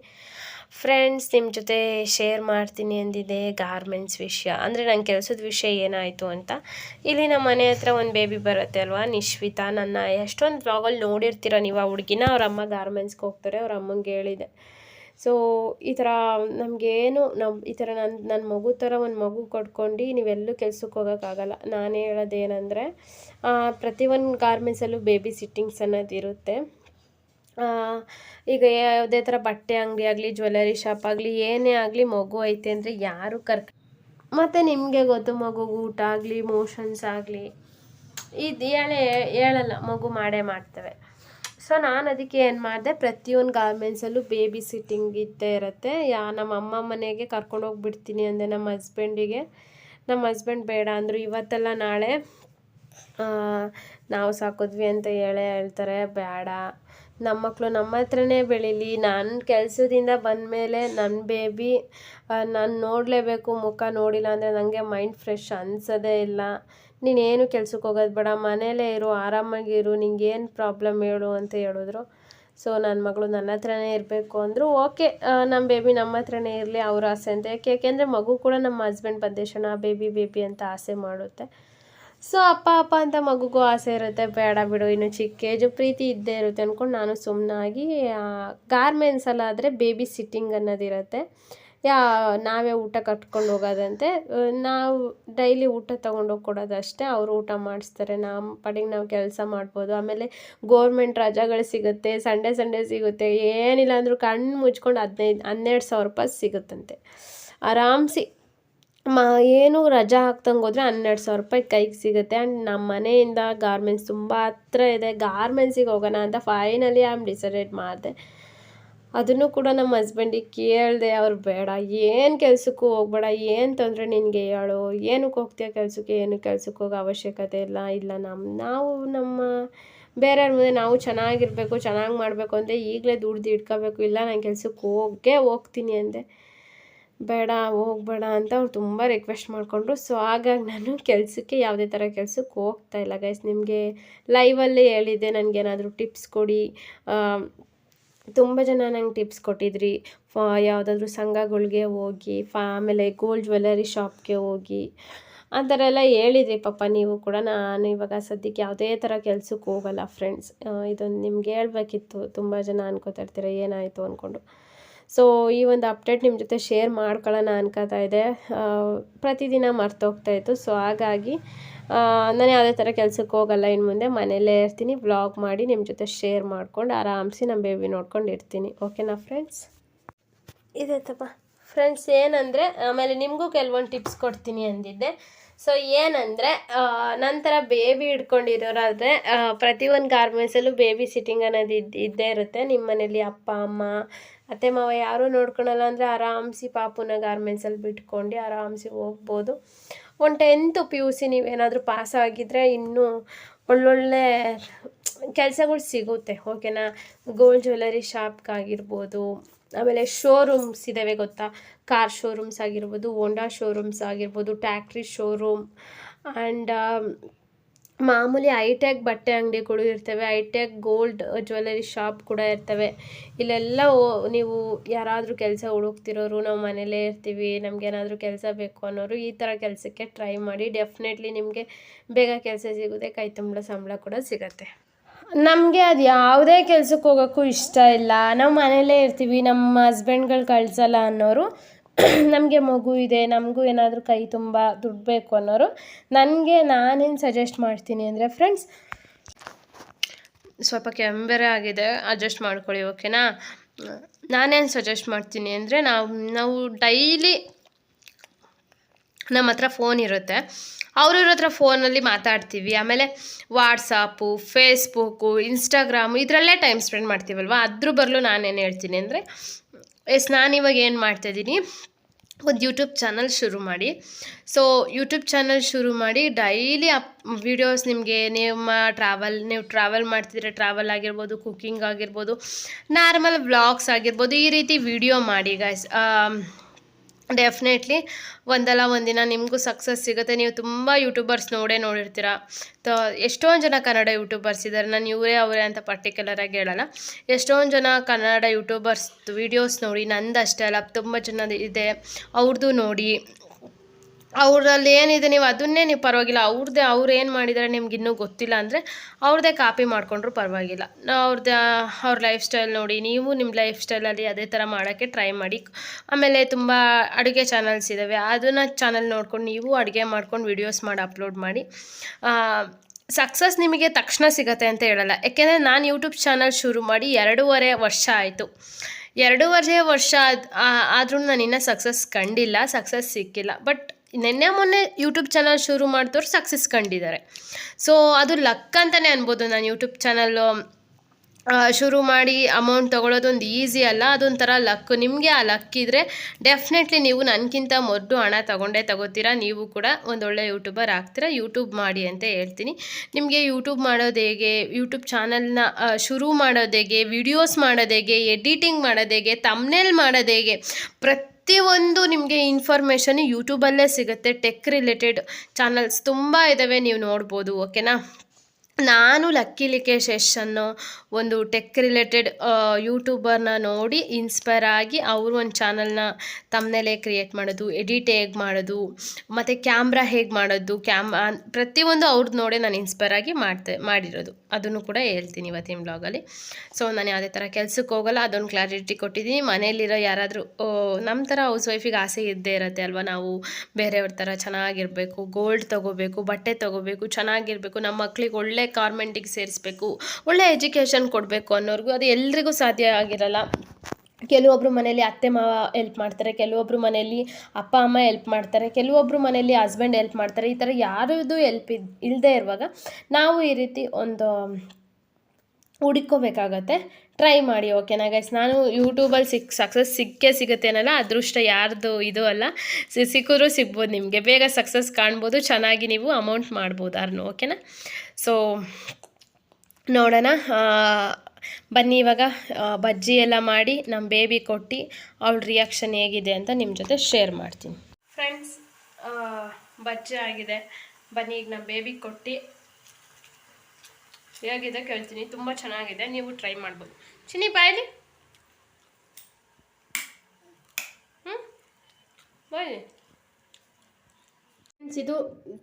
Speaker 1: ಫ್ರೆಂಡ್ಸ್ ನಿಮ್ಮ ಜೊತೆ ಶೇರ್ ಮಾಡ್ತೀನಿ ಅಂದಿದೆ ಗಾರ್ಮೆಂಟ್ಸ್ ವಿಷಯ. ಅಂದರೆ ನನ್ನ ಕೆಲಸದ ವಿಷಯ ಏನಾಯಿತು ಅಂತ. ಇಲ್ಲಿ ನಮ್ಮ ಮನೆ ಹತ್ರ ಒಂದು ಬೇಬಿ ಬರುತ್ತೆ ಅಲ್ವಾ ನಿಶ್ವಿತಾ. ನನ್ನ ಎಷ್ಟೊಂದು ಬ್ಲಾಗಲ್ಲಿ ನೋಡಿರ್ತೀರ ನೀವು ಆ ಹುಡುಗಿನ ಅವ್ರ ಅಮ್ಮ ಗಾರ್ಮೆಂಟ್ಸ್ಗೆ ಹೋಗ್ತಾರೆ ಅವ್ರ ಅಮ್ಮಂಗೆ ಹೇಳಿದೆ. ಸೊ ಈ ಥರ ನಮಗೇನು ನಮ್ಮ ಈ ಥರ ನನ್ನ ನನ್ನ ಮಗು ಥರ ಒಂದು ಮಗು ಕೊಟ್ಕೊಂಡು ನೀವೆಲ್ಲೂ ಕೆಲ್ಸಕ್ಕೆ ಹೋಗೋಕ್ಕಾಗಲ್ಲ ನಾನು ಹೇಳೋದೇನೆಂದರೆ ಪ್ರತಿಯೊಂದು ಗಾರ್ಮೆಂಟ್ಸಲ್ಲೂ ಬೇಬಿ ಸಿಟ್ಟಿಂಗ್ಸ್ ಅನ್ನೋದು ಇರುತ್ತೆ. ಆ, ಈಗ ಯಾವುದೇ ಥರ ಬಟ್ಟೆ ಅಂಗಡಿ ಆಗಲಿ ಜ್ಯುವೆಲರಿ ಶಾಪ್ ಆಗಲಿ, ಏನೇ ಆಗಲಿ ಮಗು ಐತೆ ಅಂದರೆ ಯಾರು ಕರ್ಕ, ಮತ್ತು ನಿಮಗೆ ಗೊತ್ತು ಮಗುಗೆ ಊಟ ಆಗಲಿ ಮೋಷನ್ಸ್ ಆಗಲಿ, ಇದು ಹೇಳೇ, ಹೇಳಲ್ಲ, ಮಗು ಮಾಡೇ ಮಾಡ್ತವೆ. ಸೊ ನಾನು ಅದಕ್ಕೆ ಏನು ಮಾಡಿದೆ, ಪ್ರತಿಯೊಂದು ಗಾರ್ಮೆಂಟ್ಸಲ್ಲೂ ಬೇಬಿ ಸಿಟ್ಟಿಂಗ್ ಇದ್ದೇ ಇರುತ್ತೆ. ಯಾ, ನಮ್ಮ ಅಮ್ಮ ಮನೆಗೆ ಕರ್ಕೊಂಡು ಹೋಗ್ಬಿಡ್ತೀನಿ ಅಂದೆ ನಮ್ಮ ಹಸ್ಬೆಂಡಿಗೆ ನಮ್ಮ ಹಸ್ಬೆಂಡ್ ಬೇಡ ಅಂದರು ಇವತ್ತೆಲ್ಲ ನಾಳೆ ನಾವು ಸಾಕಿದ್ವಿ ಅಂತ ಹೇಳೇ ಹೇಳ್ತಾರೆ, ಬೇಡ. ನಮ್ಮ ಮಕ್ಕಳು ನಮ್ಮ ಹತ್ರನೇ ಬೆಳೀಲಿ. ನನ್ನ ಕೆಲಸದಿಂದ ಬಂದಮೇಲೆ ನನ್ನ ಬೇಬಿ ನಾನು ನೋಡಲೇಬೇಕು. ಮುಖ ನೋಡಿಲ್ಲ ಅಂದರೆ ನನಗೆ ಮೈಂಡ್ ಫ್ರೆಶ್ ಅನ್ಸೋದೇ ಇಲ್ಲ. ನೀನೇನು ಕೆಲ್ಸಕ್ಕೆ ಹೋಗೋದು ಬೇಡ. ಮನೇಲೇ ಇರು ಆರಾಮಾಗಿರು ಏನು ಪ್ರಾಬ್ಲಮ್ ಹೇಳು ಅಂತ ಹೇಳಿದ್ರು. ಸೊ ನನ್ನ ಮಗಳು ನನ್ನ ಹತ್ರನೇ ಇರಬೇಕು ಅಂದರು, ಓಕೆ. ನಮ್ಮ ಬೇಬಿ ನಮ್ಮ ಹತ್ರನೇ ಇರಲಿ, ಅವ್ರ ಆಸೆ ಅಂತ. ಯಾಕೆ, ಯಾಕೆಂದರೆ ಮಗು ಕೂಡ ನಮ್ಮ ಹಸ್ಬೆಂಡ್ ಬಂದೇಶಣ ಬೇಬಿ ಬೇಬಿ ಅಂತ ಆಸೆ ಮಾಡುತ್ತೆ. ಸೊ ಅಪ್ಪ ಅಪ್ಪ ಅಂತ ಮಗುಗೂ ಆಸೆ ಇರುತ್ತೆ, ಬೇಡ ಬಿಡು, ಇನ್ನು ಚಿಕ್ಕ ಏಜು ಪ್ರೀತಿ ಇದ್ದೇ ಇರುತ್ತೆ ಅಂದ್ಕೊಂಡು ನಾನು ಸುಮ್ಮನಾಗಿ ಗಾರ್ಮೆಂಟ್ಸಲ್ಲಾದರೆ ಬೇಬಿ ಸಿಟ್ಟಿಂಗ್ ಅನ್ನೋದಿರುತ್ತೆ ಯಾ, ನಾವೇ ಊಟ ಕಟ್ಕೊಂಡು ಹೋಗೋದಂತೆ. ನಾವು ಡೈಲಿ ಊಟ ತೊಗೊಂಡೋಗಿ ಕೊಡೋದಷ್ಟೇ ಅವರು ಊಟ ಮಾಡಿಸ್ತಾರೆ. ನಮ್ಮ ಪಡಿಗೆ ನಾವು ಕೆಲಸ ಮಾಡ್ಬೋದು. ಆಮೇಲೆ ಗೋರ್ಮೆಂಟ್ ರಜಾಗಳು ಸಿಗುತ್ತೆ ಸಂಡೇ ಸಂಡೇ ಸಿಗುತ್ತೆ. ಏನಿಲ್ಲ ಅಂದರೂ ಕಣ್ಣು ಮುಚ್ಕೊಂಡು ಹದಿನೈದು, ಹನ್ನೆರಡು ಸಾವಿರ ರೂಪಾಯಿ ಸಿಗುತ್ತಂತೆ. ಆರಾಮ್ಸಿ ಮ, ಏನು ರಜಾ ಹಾಕ್ದಂಗೆ ಹೋದರೆ ಹನ್ನೆರಡು ಸಾವಿರ ರೂಪಾಯಿ ಕೈಗೆ ಸಿಗುತ್ತೆ. ಆ್ಯಂಡ್ ನಮ್ಮ ಮನೆಯಿಂದ ಗಾರ್ಮೆಂಟ್ಸ್ ತುಂಬ ಹತ್ರ ಇದೆ. ಗಾರ್ಮೆಂಟ್ಸಿಗೆ ಹೋಗೋಣ ಅಂತ ಫೈನಲಿ ಐ ಆಮ್ ಡಿಸೈಡೆಡ್ ಮಾಡಿದೆ. ಅದನ್ನು ಕೂಡ ನಮ್ಮ ಹಸ್ಬೆಂಡಿಗೆ ಕೇಳಿದೆ, ಅವ್ರು ಬೇಡ. ಏನು ಕೆಲಸಕ್ಕೂ ಹೋಗ್ಬೇಡ. ಏನು ತೊಂದರೆ ನಿನಗೆ ಹೇಳು. ಏನಕ್ಕೆ ಹೋಗ್ತೀಯ ಕೆಲಸಕ್ಕೆ? ಏನು ಕೆಲಸಕ್ಕೆ ಹೋಗೋ ಅವಶ್ಯಕತೆ ಇಲ್ಲ. ಇಲ್ಲ ನಮ್ಮ ನಾವು ನಮ್ಮ, ಬೇರೆಯವ್ರ ಮುಂದೆ ನಾವು ಚೆನ್ನಾಗಿರಬೇಕು, ಚೆನ್ನಾಗಿ ಮಾಡಬೇಕು ಅಂದರೆ ಈಗಲೇ ದುಡ್ದು ಇಟ್ಕೋಬೇಕು. ಇಲ್ಲ, ನಾನು ಕೆಲಸಕ್ಕೆ ಹೋಗೇ ಹೋಗ್ತೀನಿ ಅಂದೆ. ಬೇಡ, ಹೋಗ್ಬೇಡ ಅಂತ ಅವ್ರು ತುಂಬ ರಿಕ್ವೆಸ್ಟ್ ಮಾಡಿಕೊಂಡ್ರು. ಸೊ ಹಾಗಾಗಿ ನಾನು ಕೆಲಸಕ್ಕೆ ಯಾವುದೇ ಥರ ಕೆಲಸಕ್ಕೆ ಹೋಗ್ತಾ ಇಲ್ಲ ಗೈಸ್ ನಿಮಗೆ ಲೈವಲ್ಲೇ ಹೇಳಿದ್ದೆ ನನಗೇನಾದರೂ ಟಿಪ್ಸ್ ಕೊಡಿ. ತುಂಬ ಜನ ನಂಗೆ ಟಿಪ್ಸ್ ಕೊಟ್ಟಿದ್ರಿ. ಫಾ, ಯಾವುದಾದ್ರೂ ಸಂಘಗಳಿಗೆ ಹೋಗಿ, ಫಾ, ಆಮೇಲೆ ಗೋಲ್ಡ್ ಜ್ಯುವೆಲ್ಲರಿ ಶಾಪ್ಗೆ ಹೋಗಿ. ಆ ಥರ ಎಲ್ಲ ಹೇಳಿದ್ರಿ ಪಾಪ ನೀವು ಕೂಡ. ನಾನು ಇವಾಗ ಸದ್ಯಕ್ಕೆ ಯಾವುದೇ ಥರ ಕೆಲ್ಸಕ್ಕೆ ಹೋಗಲ್ಲ ಫ್ರೆಂಡ್ಸ್ ಇದೊಂದು ನಿಮ್ಗೆ ಹೇಳ್ಬೇಕಿತ್ತು. ತುಂಬ ಜನ ಅನ್ಕೋತಾ ಇರ್ತೀರ, ಏನಾಯಿತು ಅಂದ್ಕೊಂಡು ಸೊ ಈ ಒಂದು ಅಪ್ಡೇಟ್ ನಿಮ್ಮ ಜೊತೆ ಶೇರ್ ಮಾಡ್ಕೊಳ್ಳೋಣ ಅನ್ಕೋತಾ ಇದೆ. ಪ್ರತಿದಿನ ಮರ್ತೋಗ್ತಾ ಇತ್ತು. ಸೊ ಹಾಗಾಗಿ ನಾನು ಯಾವುದೇ ಥರ ಕೆಲಸಕ್ಕೆ ಹೋಗಲ್ಲ ಇನ್ನು ಮುಂದೆ. ಮನೆಯಲ್ಲೇ ಇರ್ತೀನಿ. ವ್ಲಾಗ್ ಮಾಡಿ ನಿಮ್ಮ ಜೊತೆ ಶೇರ್ ಮಾಡ್ಕೊಂಡು ಆರಾಮ್ಸಿ ನಮ್ಮ ಬೇಬಿ ನೋಡ್ಕೊಂಡು ಇರ್ತೀನಿ. ಓಕೆನಾ ಫ್ರೆಂಡ್ಸ್ ಇದೆ ತಪ್ಪ ಫ್ರೆಂಡ್ಸ್ ಏನಂದರೆ ಆಮೇಲೆ ನಿಮಗೂ ಕೆಲವೊಂದು ಟಿಪ್ಸ್ ಕೊಡ್ತೀನಿ ಅಂದಿದ್ದೆ. ಸೊ ಏನಂದರೆ ನಂತರ ಬೇಬಿ ಹಿಡ್ಕೊಂಡಿರೋರಾದರೆ ಪ್ರತಿಯೊಂದು ಗಾರ್ಮೆಂಟ್ಸಲ್ಲೂ ಬೇಬಿ ಸಿಟ್ಟಿಂಗ್ ಅನ್ನೋದು ಇದ್ದು ಇದ್ದೇ ಇರುತ್ತೆ. ನಿಮ್ಮ ಮನೇಲಿ ಅಪ್ಪ, ಅಮ್ಮ, ಅತ್ತೆ, ಮಾವ ಯಾರೂ ನೋಡ್ಕೊಳಲ್ಲ ಅಂದರೆ ಆರಾಮ್ಸಿ ಪಾಪುನ ಗಾರ್ಮೆಂಟ್ಸಲ್ಲಿ ಬಿಟ್ಕೊಂಡು ಆರಾಮ್ಸಿ ಹೋಗ್ಬೋದು. ಒಂದು ಟೆಂತು ಪಿ ಯು ಸಿ ನೀವೇನಾದರೂ ಪಾಸ್ ಆಗಿದ್ದರೆ ಇನ್ನೂ ಒಳ್ಳೊಳ್ಳೆ ಕೆಲಸಗಳು ಸಿಗುತ್ತೆ ಓಕೆನಾ ಗೋಲ್ಡ್ ಜ್ಯುವೆಲರಿ ಶಾಪ್ಗಾಗಿರ್ಬೋದು ಆಮೇಲೆ ಶೋರೂಮ್ಸ್ ಇದ್ದಾವೆ ಗೊತ್ತಾ? ಕಾರ್ ಶೋರೂಮ್ಸ್ ಆಗಿರ್ಬೋದು ಹೋಂಡಾ ಶೋರೂಮ್ಸ್ ಆಗಿರ್ಬೋದು ಟ್ಯಾಕ್ಟ್ರಿ ಶೋರೂಮ್ ಆ್ಯಂಡ್ ಮಾಮೂಲಿ ಐಟೆಕ್ ಬಟ್ಟೆ ಅಂಗಡಿಗಳು ಇರ್ತವೆ. ಐಟೆಕ್ ಗೋಲ್ಡ್ ಜ್ಯುವೆಲರಿ ಶಾಪ್ ಕೂಡ ಇರ್ತವೆ. ಇಲ್ಲೆಲ್ಲ ನೀವು ಯಾರಾದರೂ ಕೆಲಸ ಹುಡುಕ್ತಿರೋರು, ನಾವು ಮನೇಲೇ ಇರ್ತೀವಿ ನಮಗೇನಾದರೂ ಕೆಲಸ ಬೇಕು ಅನ್ನೋರು ಈ ಥರ ಕೆಲಸಕ್ಕೆ ಟ್ರೈ ಮಾಡಿ ಡೆಫಿನೆಟ್ಲಿ ನಿಮಗೆ ಬೇಗ ಕೆಲಸ ಸಿಗುತ್ತೆ, ಕೈ ತುಂಬ ಸಂಬಳ ಕೂಡ ಸಿಗತ್ತೆ. ನಮಗೆ ಅದು ಯಾವುದೇ ಕೆಲ್ಸಕ್ಕೆ ಹೋಗೋಕ್ಕೂ ಇಷ್ಟ ಇಲ್ಲ. ನಾವು ಮನೇಲೇ ಇರ್ತೀವಿ ನಮ್ಮ ಹಸ್ಬೆಂಡ್ಗಳು ಕಳಿಸಲ್ಲ ಅನ್ನೋರು. (clears throat) ನಮಗೆ ಮಗು ಇದೆ, ನಮಗೂ ಏನಾದರೂ ಕೈ ತುಂಬ ದುಡ್ಡು ಬೇಕು ಅನ್ನೋರು. ನನಗೆ ನಾನೇನು ಸಜೆಸ್ಟ್ ಮಾಡ್ತೀನಿ ಅಂದರೆ ಫ್ರೆಂಡ್ಸ್ ಸ್ವಲ್ಪ ಕೆಂಬೆರೆ ಆಗಿದೆ ಅಡ್ಜಸ್ಟ್ ಮಾಡ್ಕೊಳ್ಳಿ ಓಕೆನಾ ನಾನೇನು ಸಜೆಸ್ಟ್ ಮಾಡ್ತೀನಿ ಅಂದರೆ ನಾವು ನಾವು ಡೈಲಿ ನಮ್ಮ ಹತ್ರ ಫೋನ್ ಇರುತ್ತೆ. ಅವ್ರಿವ್ರ ಹತ್ರ ಫೋನಲ್ಲಿ ಮಾತಾಡ್ತೀವಿ. ಆಮೇಲೆ ವಾಟ್ಸಾಪು ಫೇಸ್ಬುಕ್ಕು ಇನ್ಸ್ಟಾಗ್ರಾಮು ಇದರಲ್ಲೇ ಟೈಮ್ ಸ್ಪೆಂಡ್ ಮಾಡ್ತೀವಲ್ವ? ಅದ್ರ ಬರಲು ನಾನೇನು ಹೇಳ್ತೀನಿ ಅಂದರೆ, ಎಸ್ ನಾನಿವಾಗ ಏನು ಮಾಡ್ತಾಯಿದ್ದೀನಿ ಒಂದು ಯೂಟ್ಯೂಬ್ ಚಾನಲ್ ಶುರು ಮಾಡಿ. ಸೊ ಯೂಟ್ಯೂಬ್ ಚಾನಲ್ ಶುರು ಮಾಡಿ ಡೈಲಿ ಅಪ್ ವೀಡಿಯೋಸ್ ನಿಮಗೆ ನಿಮ್ಮ ಟ್ರಾವೆಲ್ ನೀವು ಟ್ರಾವೆಲ್ ಮಾಡ್ತಿದ್ರೆ ಟ್ರಾವೆಲ್ ಆಗಿರ್ಬೋದು ಕುಕ್ಕಿಂಗ್ ಆಗಿರ್ಬೋದು ನಾರ್ಮಲ್ ವ್ಲಾಗ್ಸ್ ಆಗಿರ್ಬೋದು, ಈ ರೀತಿ ವಿಡಿಯೋ ಮಾಡಿ ಗೈಸ್ ಡೆಫಿನೆಟ್ಲಿ ಒಂದಲ್ಲ ಒಂದಿನ ನಿಮಗೂ ಸಕ್ಸಸ್ ಸಿಗುತ್ತೆ. ನೀವು ತುಂಬ ಯೂಟ್ಯೂಬರ್ಸ್ ನೋಡೇ ನೋಡಿರ್ತೀರ. ತ, ಎಷ್ಟೊಂದು ಜನ ಕನ್ನಡ ಯೂಟ್ಯೂಬರ್ಸ್ ಇದ್ದಾರೆ ನಾನು ಇವರೇ ಅವರೇ ಅಂತ ಪರ್ಟಿಕ್ಯುಲರಾಗಿ ಹೇಳೋಲ್ಲ. ಎಷ್ಟೊಂದು ಜನ ಕನ್ನಡ ಯೂಟ್ಯೂಬರ್ಸ್ ವೀಡಿಯೋಸ್ ನೋಡಿ ನಂದು ಅಷ್ಟೇ ಅಲ್ಲ, ತುಂಬ ಜನ ಇದೆ. ಅವ್ರದ್ದು ನೋಡಿ ಅವರಲ್ಲಿ ಏನಿದೆ ನೀವು ಅದನ್ನೇ ನೀವು ಪರವಾಗಿಲ್ಲ. ಅವ್ರದ್ದೇ ಅವ್ರು ಏನು ಮಾಡಿದ್ದಾರೆ ನಿಮ್ಗೆ ಇನ್ನೂ ಗೊತ್ತಿಲ್ಲ ಅಂದರೆ ಅವ್ರದ್ದೇ ಕಾಪಿ ಮಾಡಿಕೊಂಡ್ರು ಪರವಾಗಿಲ್ಲ. ಅವ್ರದ್ದು ಅವ್ರ ಲೈಫ್ ಸ್ಟೈಲ್ ನೋಡಿ, ನೀವು ನಿಮ್ಮ ಲೈಫ್ ಸ್ಟೈಲಲ್ಲಿ ಅದೇ ಥರ ಮಾಡೋಕ್ಕೆ ಟ್ರೈ ಮಾಡಿ. ಆಮೇಲೆ ತುಂಬ ಅಡುಗೆ ಚಾನಲ್ಸ್ ಇದ್ದಾವೆ ಅದನ್ನು ಚಾನಲ್ ನೋಡ್ಕೊಂಡು ನೀವು ಅಡುಗೆ ಮಾಡ್ಕೊಂಡು ವೀಡಿಯೋಸ್ ಮಾಡಿ ಅಪ್ಲೋಡ್ ಮಾಡಿ. ಸಕ್ಸಸ್ ನಿಮಗೆ ತಕ್ಷಣ ಸಿಗತ್ತೆ ಅಂತ ಹೇಳಲ್ಲ. ಯಾಕೆಂದರೆ ನಾನು ಯೂಟ್ಯೂಬ್ ಚಾನಲ್ ಶುರು ಮಾಡಿ ಎರಡೂವರೆ ವರ್ಷ ಆಯಿತು. ಎರಡೂವರೆ ವರ್ಷ ಆದ್ರೂ ನಾನು ಇನ್ನೂ ಸಕ್ಸಸ್ ಕಂಡಿಲ್ಲ ಸಕ್ಸಸ್ ಸಿಕ್ಕಿಲ್ಲ. ಬಟ್ ನಿನ್ನೆ ಮೊನ್ನೆ ಯೂಟ್ಯೂಬ್ ಚಾನಲ್ ಶುರು ಮಾಡಿದವ್ರು ಸಕ್ಸಸ್ ಕಂಡಿದ್ದಾರೆ. ಸೊ ಅದು ಲಕ್ ಅಂತಲೇ ಅನ್ಬೋದು. ನಾನು ಯೂಟ್ಯೂಬ್ ಚಾನಲ್ಲು ಶುರು ಮಾಡಿ ಅಮೌಂಟ್ ತೊಗೊಳೋದು ಒಂದು ಈಸಿ ಅಲ್ಲ, ಅದೊಂಥರ ಲಕ್ ನಿಮಗೆ ಆ ಲಕ್ ಇದ್ದರೆ ಡೆಫಿನೆಟ್ಲಿ ನೀವು ನನಗಿಂತ ಮೊದಲು ಹಣ ತಗೊಂಡೇ ತಗೋತೀರಾ. ನೀವು ಕೂಡ ಒಂದೊಳ್ಳೆ ಯೂಟ್ಯೂಬರ್ ಆಗ್ತೀರಾ. ಯೂಟ್ಯೂಬ್ ಮಾಡಿ ಅಂತ ಹೇಳ್ತೀನಿ. ನಿಮಗೆ ಯೂಟ್ಯೂಬ್ ಮಾಡೋದು ಹೇಗೆ? ಯೂಟ್ಯೂಬ್ ಚಾನಲ್ನ ಶುರು ಮಾಡೋದು ಹೇಗೆ? ವಿಡಿಯೋಸ್ ಮಾಡೋದು ಹೇಗೆ? ಎಡಿಟಿಂಗ್ ಮಾಡೋದು ಹೇಗೆ? ತಮ್ನೇಲ್ ಮಾಡೋದು ಹೇಗೆ? ಪ್ರತಿಯೊಂದು ನಿಮಗೆ ಇನ್ಫಾರ್ಮೇಷನ್ ಯೂಟ್ಯೂಬಲ್ಲೇ ಸಿಗುತ್ತೆ. ಟೆಕ್ ರಿಲೇಟೆಡ್ ಚಾನಲ್ಸ್ ತುಂಬ ಇದ್ದಾವೆ ನೀವು ನೋಡ್ಬೋದು ಓಕೆನಾ ನಾನು ಲಕ್ಕಿ ಲಿಕೇಶ್ ಅನ್ನೋ ಒಂದು ಟೆಕ್ ರಿಲೇಟೆಡ್ ಯೂಟ್ಯೂಬರ್ನ ನೋಡಿ ಇನ್ಸ್ಪೈರ್ ಆಗಿ ಅವರು ಒಂದು ಚಾನಲ್ನ ತಮ್ಮನೇಲೆ ಕ್ರಿಯೇಟ್ ಮಾಡೋದು, ಎಡಿಟ್ ಹೇಗೆ ಮಾಡೋದು, ಮತ್ತು ಕ್ಯಾಮ್ರಾ ಹೇಗೆ ಮಾಡೋದು, ಕ್ಯಾಮ್ ಪ್ರತಿಯೊಂದು ಅವ್ರದ್ದು ನೋಡೇ ನಾನು ಇನ್ಸ್ಪೈರ್ ಆಗಿ ಮಾಡ್ತೆ, ಮಾಡಿರೋದು. ಅದನ್ನು ಕೂಡ ಹೇಳ್ತೀನಿ ಇವತ್ತಿನ ಬ್ಲಾಗಲ್ಲಿ. ಸೊ, ನಾನು ಯಾವುದೇ ಥರ ಕೆಲಸಕ್ಕೆ ಹೋಗಲ್ಲ, ಅದೊಂದು ಕ್ಲಾರಿಟಿ ಕೊಟ್ಟಿದ್ದೀನಿ. ಮನೆಯಲ್ಲಿರೋ ಯಾರಾದರೂ ನಮ್ಮ ಥರ ಹೌಸ್ ವೈಫಿಗೆ ಆಸೆ ಇದ್ದೇ ಇರುತ್ತೆ ಅಲ್ವಾ? ನಾವು ಬೇರೆಯವ್ರ ಥರ ಚೆನ್ನಾಗಿರಬೇಕು, ಗೋಲ್ಡ್ ತೊಗೋಬೇಕು, ಬಟ್ಟೆ ತೊಗೋಬೇಕು, ಚೆನ್ನಾಗಿರಬೇಕು, ನಮ್ಮ ಮಕ್ಳಿಗೆ ಒಳ್ಳೆ ಕಾರ್ಮೆಂಟಿಗೆ ಸೇರಿಸ್ಬೇಕು, ಒಳ್ಳೆ ಎಜುಕೇಷನ್ ಕೊಡಬೇಕು ಅನ್ನೋರ್ಗು ಅದು ಎಲ್ರಿಗೂ ಸಾಧ್ಯ ಆಗಿರಲ್ಲ. ಕೆಲವೊಬ್ರು ಮನೇಲಿ ಅತ್ತೆ, ಮಾವ ಎಲ್ಪ್ ಮಾಡ್ತಾರೆ, ಕೆಲವೊಬ್ರು ಮನೇಲಿ ಅಪ್ಪ, ಅಮ್ಮ ಹೆಲ್ಪ್ ಮಾಡ್ತಾರೆ, ಕೆಲವೊಬ್ರು ಮನೇಲಿ ಹಸ್ಬೆಂಡ್ ಹೆಲ್ಪ್ ಮಾಡ್ತಾರೆ. ಈ ಥರ ಯಾರದು ಎಲ್ಪ್ ಇದ್ ಇಲ್ಲದೆ ಇರುವಾಗ ನಾವು ಈ ರೀತಿ ಒಂದು ಹುಡುಕೋಬೇಕಾಗತ್ತೆ ಟ್ರೈ ಮಾಡಿ ಓಕೆನಾ ಗೈಸ್ ನಾನು ಯೂಟ್ಯೂಬಲ್ಲಿ ಸಿಕ್ ಸಕ್ಸಸ್ ಸಿಕ್ಕೇ ಸಿಗುತ್ತೆ ಅನ್ನಲ್ಲ, ಅದೃಷ್ಟ ಯಾರ್ದು ಇದು ಅಲ್ಲ ಸಿಕ್ಕಿದ್ರೂ ಸಿಗ್ಬೋದು ನಿಮಗೆ, ಬೇಗ ಸಕ್ಸಸ್ ಕಾಣ್ಬೋದು, ಚೆನ್ನಾಗಿ ನೀವು ಅಮೌಂಟ್ ಮಾಡ್ಬೋದು ಅರ್ನು ಓಕೆನಾ ಸೊ ನೋಡೋಣ ಬನ್ನಿ ಇವಾಗ ಬಜ್ಜಿ ಎಲ್ಲ ಮಾಡಿ ನಮ್ಮ ಬೇಬಿ ಕೊಟ್ಟು, ಅವಳ ರಿಯಾಕ್ಷನ್ ಹೇಗಿದೆ ಅಂತ ನಿಮ್ಮ ಜೊತೆ ಶೇರ್ ಮಾಡ್ತೀನಿ. ಫ್ರೆಂಡ್ಸ್ ಬಜ್ಜಿ ಆಗಿದೆ, ಬನ್ನಿ, ಈಗ ನಮ್ಮ ಬೇಬಿ ಕೊಟ್ಟು ಹೇಗಿದೆ ಕೇಳ್ತೀನಿ. ತುಂಬ ಚೆನ್ನಾಗಿದೆ. ನೀವು ಟ್ರೈ ಮಾಡ್ಬೋದು. ಚಿನ್ನಿ ಬಾಯಲಿ? ಹ್ಞೂ ಬಾಯ್ ಫ್ರೆಂಡ್ಸ್ ಇದು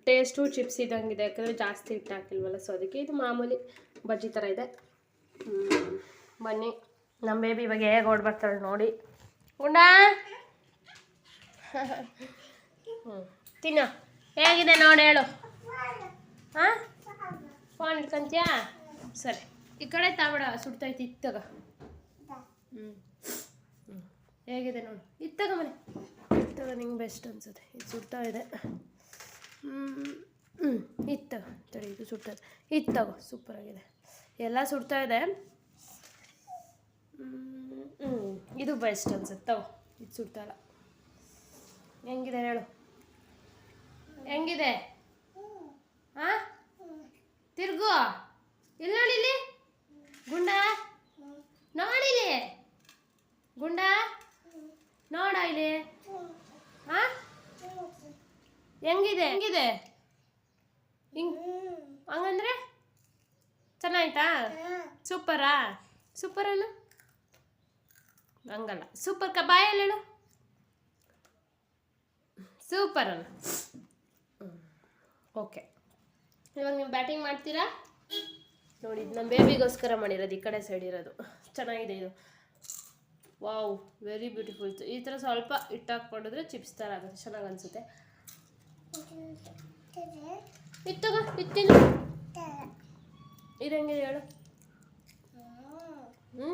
Speaker 1: ಟೇಸ್ಟು ಚಿಪ್ಸ್ ಇದ್ದಂಗಿದೆ. ಯಾಕಂದರೆ ಜಾಸ್ತಿ ಹಿಟ್ಟು ಹಾಕಿಲ್ವಲ್ಲ ಸೊ ಅದಕ್ಕೆ ಇದು ಮಾಮೂಲಿ ಬಜ್ಜಿ ಥರ ಇದೆ. ಬನ್ನಿ. ನಮ್ಮ ಬೇಬಿ ಇವಾಗ ಹೇಗೆ ಓಡ್ಬರ್ತಾಳೆ ನೋಡಿ. ಉಂಡ ಹ್ಞೂ ತಿನ್ನ. ಹೇಗಿದೆ ನೋಡಿ ಹೇಳು. ಹಾಂ ಫೋನ್ ಇಟ್ಕೊಂತೀಯಾ ಸರಿ. ಈ ಕಡೆ ತಾಬೇಡ ಸುಡ್ತೈತಿ ಇತ್ತಗ. ಹ್ಞೂ ಹ್ಞೂ ಹೇಗಿದೆ ನೋಡು. ಇತ್ತಗ ಮನೆ. ಇತ್ತಗ ನಿಂಗೆ ಬೆಸ್ಟ್ ಅನ್ಸುತ್ತೆ. ಇದು ಸುಡ್ತಾ ಇದೆ. ಹ್ಞೂ ಇತ್ತಗ. ತಡಿ ಇದು ಸುಡ್ತಾ ಇದೆ. ಸೂಪರ್ ಸೂಪರಾಗಿದೆ ಎಲ್ಲ ಸುಡ್ತಾ ಇದೆ. ಹ್ಞೂ ಇದು ಬೆಸ್ಟ್ ಅನ್ಸುತ್ತೆ. ತಗೋ. ಇದು ಸುಡ್ತಾ ಇಲ್ಲ. ಹೆಂಗಿದೆ ಹೇಳು. ಹೆಂಗಿದೆ? ಹಾಂ ತಿರ್ಗು. ಇಲ್ಲಿ ನೋಡಿಲಿ? ಗುಂಡ? ನೋಡಿಲಿ ಗುಂಡ? ನೋಡ ಇಲ್ಲಿ. ಹಾ ಹೆಂಗಿದೆ? ಹೆಂಗಿದೆ? ಹಿಂಗ್ ಹಂಗಂದ್ರೆ ಚೆನ್ನಾಯ್ತಾ? ಸೂಪರಾ? ಸೂಪರ್ ಅಲ್ಲ? ಹಂಗಲ್ಲ. ಸೂಪರ್ ಕ ಬಾಯಲ್ಲಿ ಹೇಳು. ಸೂಪರ್ ಅಲ್ಲ. ಓಕೆ. ಇವಾಗ ನೀವು ಬ್ಯಾಟಿಂಗ್ ಮಾಡ್ತೀರಾ? ನೋಡಿ, ಇದು ನಮ್ಮ ಬೇಬಿಗೋಸ್ಕರ ಮಾಡಿರೋದು, ಈ ಕಡೆ ಸೈಡ್ ಇರೋದು. ಚೆನ್ನಾಗಿದೆ ಇದು. ವಾವ್ ವೆರಿ ಬ್ಯೂಟಿಫುಲ್ ಈ ಥರ ಸ್ವಲ್ಪ ಹಿಟ್ಟು ಹಾಕ್ಕೊಂಡಿದ್ರೆ ಚಿಪ್ಸ್ ಥರ ಆಗುತ್ತೆ, ಚೆನ್ನಾಗಿ ಅನಿಸುತ್ತೆ. ಇತ್ತಗ ಇತ್ತಿನ ಇದಂಗೆ ಹೇಳು. ಹ್ಞೂ